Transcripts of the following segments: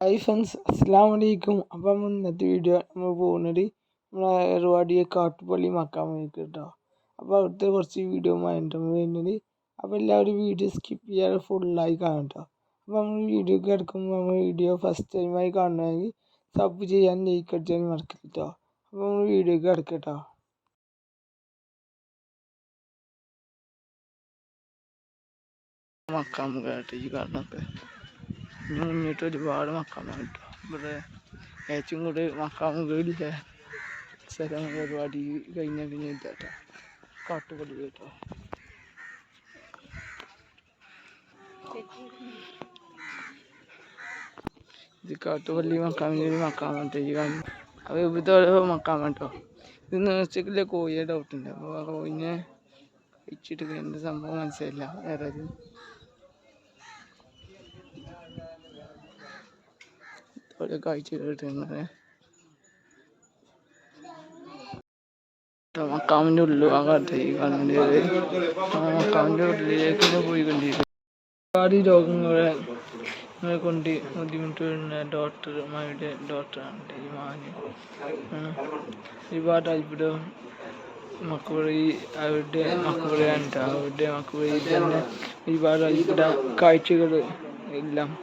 Hi friends അസ്സാം വലൈക്കും അപ്പം ഇന്നത്തെ വീഡിയോ നമ്മൾ പോകുന്നത് നമ്മളെ ഏറുവാടിയെ കാട്ടുപള്ളി മക്കാൻ വേണ്ടി കേട്ടോ അപ്പോൾ അവിടുത്തെ കുറച്ച് വീഡിയോ ആയിട്ട് വരുന്നത്. അപ്പോൾ എല്ലാവരും വീഡിയോ സ്കിപ്പ് ചെയ്യാതെ ഫുള്ളായി കാണും കേട്ടോ അപ്പോൾ നമ്മൾ വീഡിയോ കിടക്കുമ്പോൾ നമ്മൾ വീഡിയോ ഫസ്റ്റ് ടൈമായി കാണണമെങ്കിൽ സബ് ചെയ്യാൻ ലൈക്ക് അടിച്ചാൽ മറക്കില്ല കേട്ടോ അപ്പോൾ നമ്മൾ വീഡിയോ കിടക്കട്ടോ. മക്കാൻ കേട്ടോ ഈ കാണുന്നൊക്കെ മുന്നിട്ട് ഒരുപാട് മക്കാമ കേട്ടോ. ഇവിടെ ഏറ്റവും കൂടുതൽ മക്കാമ വീടില്ല? സ്ഥലം പരിപാടി കഴിഞ്ഞ പിന്നെ ഇല്ല കേട്ടോ കാട്ടുപള്ളി കേട്ടോ. ഇത് കാട്ടുപള്ളി മക്കാമിന്റെ മക്കാൻ കേട്ടോ. ഈ കാണും അത് ഇവിടുത്തെ മക്കാമാണ് കേട്ടോ. ഇത് നേർച്ചക്കില്ല കോഴിയെ ഡൗട്ടുണ്ട് അപ്പോൾ ആ കോഴിനെ വെച്ചിട്ട് എന്ത് സംഭവം മനസ്സിലായില്ല. വേറെ ഓരോ കാഴ്ച കിട്ടുന്നത് മക്കാവിന്റെ ഉള്ളിൽ ആ ഈ കാണുന്നത് മക്കാവിന്റെ ഉള്ളിലേക്ക് തന്നെ പോയി കൊണ്ടിരിക്കും ഒരുപാട് രോഗങ്ങളെ ങ്ങളെ കൊണ്ട് ബുദ്ധിമുട്ട് വരുന്ന ഡോക്ടർമാരുടെ ഡോക്ടറാണ് ഈ മാന്. ഒരുപാട് അത്ഭുതം. മക്കുവഴി അവരുടെ മക്കുവഴിയാണ് അവരുടെ മക്കുവഴി തന്നെ ഒരുപാട് അത്ഭുത കാഴ്ചകൾ എല്ലാം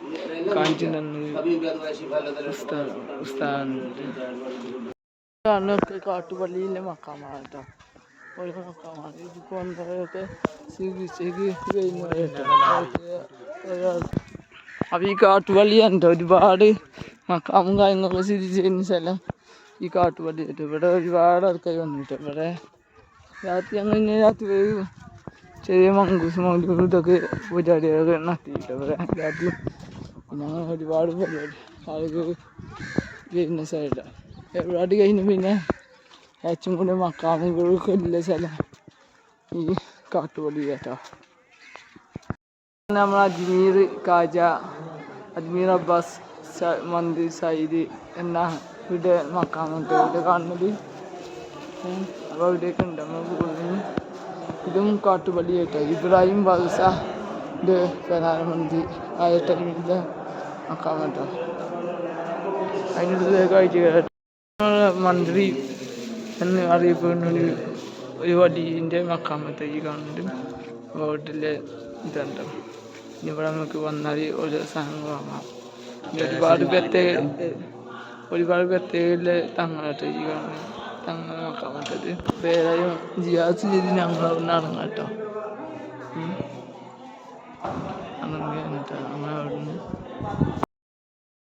കാണിച്ചു തന്നു ഉസ്താദൊക്കെ കാട്ടുപള്ളിയിലെ മക്കാമാണ് ഒരു മക്കാമാണ് ഇതിപ്പോൾ എന്തൊക്കെ ചികിത്സയ്ക്ക് അപ്പോൾ ഈ കാട്ടുപള്ളി കേട്ടോ ഒരുപാട് മക്കാമും കാര്യങ്ങളൊക്കെ സ്ഥിതി ചെയ്യുന്ന സ്ഥലം ഈ കാട്ടുപള്ളി ആയിട്ട് ഇവിടെ ഒരുപാട് ആൾക്കാർ വന്നിട്ട് ഇവിടെ രാത്രി അങ്ങനെ രാത്രി വരും. ചെറിയ മങ്കൂസ് മൗലൂർ ഇതൊക്കെ പരിപാടികളൊക്കെ നടത്തിയിട്ട് രാത്രി പിന്നെ ഒരുപാട് പരിപാടി ആളുകൾ വരുന്ന സ്ഥലമാണ് പരിപാടി കഴിഞ്ഞ് പിന്നെ ഏറ്റവും കൂടുതൽ മക്കാമുകൾക്ക് ഉള്ള സ്ഥലം ഈ കാട്ടുപള്ളി കേട്ടോ. നമ്മൾ അജ്മീർ കാജ അജ്മീർ അബ്ബാസ് മന്ദിർ സൈദ് എന്ന ഇവിടെ മക്കാമുണ്ട്. ഇവിടെ കാണുന്നത് അപ്പോൾ ഇവിടെയൊക്കെ ഉണ്ട്. നമ്മൾ പോകുന്നത് ഇതും കാട്ടുപള്ളി കേട്ടോ ഇബ്രാഹിം ഇത് പ്രധാനമന്ത്രി ആയ ടൈമിലെ ആക്കാൻ കേട്ടോ അതിനുള്ള കാഴ്ച മന്ത്രി എന്ന് അറിയപ്പെടുന്ന ഒരു ഒരു വലിയന്റെ മക്കാമത്തെ ഈ കാണുന്നുണ്ട്. റോഡിലെ ഇതുണ്ട് ഇവിടെ നമുക്ക് വന്നാൽ ഓരോ സാധനങ്ങൾ വാങ്ങാം ഒരുപാട് പ്രത്യേക ഒരുപാട് പ്രത്യേക തങ്ങളായിട്ട് ഈ കാണുന്നത്. തങ്ങൾ പറ്റത് വേറെയും ജിയാസ് ചെയ്ത് ഞങ്ങൾ അവിടെ ഇറങ്ങാം കേട്ടോ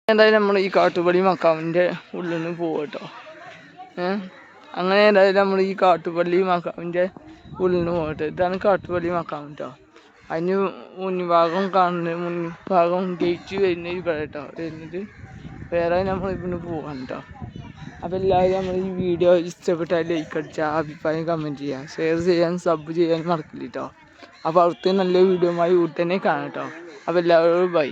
എന്തായാലും നമ്മൾ ഈ കാട്ടുപടി മക്കാവിന്റെ ഉള്ളിൽ നിന്ന് പോകും കേട്ടോ അങ്ങനെ എന്തായാലും നമ്മൾ ഈ കാട്ടുപള്ളി മക്കാവിന്റെ ഉള്ളിൽ നിന്ന് പോകട്ടെ ഇതാണ് കാട്ടുപള്ളി മക്കാവ് കേട്ടോ അതിന് മുൻഭാഗം കാണുന്നത് മുൻഭാഗം ഗേറ്റ് വരുന്ന ഇവിടെ കേട്ടോ വരുന്നത് വേറെ നമ്മൾ ഇവിടുന്ന് പോകാൻ കേട്ടോ അപ്പോൾ എല്ലാവരും നമ്മൾ ഈ വീഡിയോ ഇഷ്ടപ്പെട്ടാൽ ലൈക്ക് അടിച്ചാൽ അഭിപ്രായം കമന്റ് ചെയ്യുക. ഷെയർ ചെയ്യാൻ സബ് ചെയ്യാൻ മറക്കില്ല കേട്ടോ അപ്പോൾ അടുത്ത നല്ല വീഡിയോ ആയി ഉടനെ കാണാം കേട്ടോ അപ്പോൾ എല്ലാവരോടും ബൈ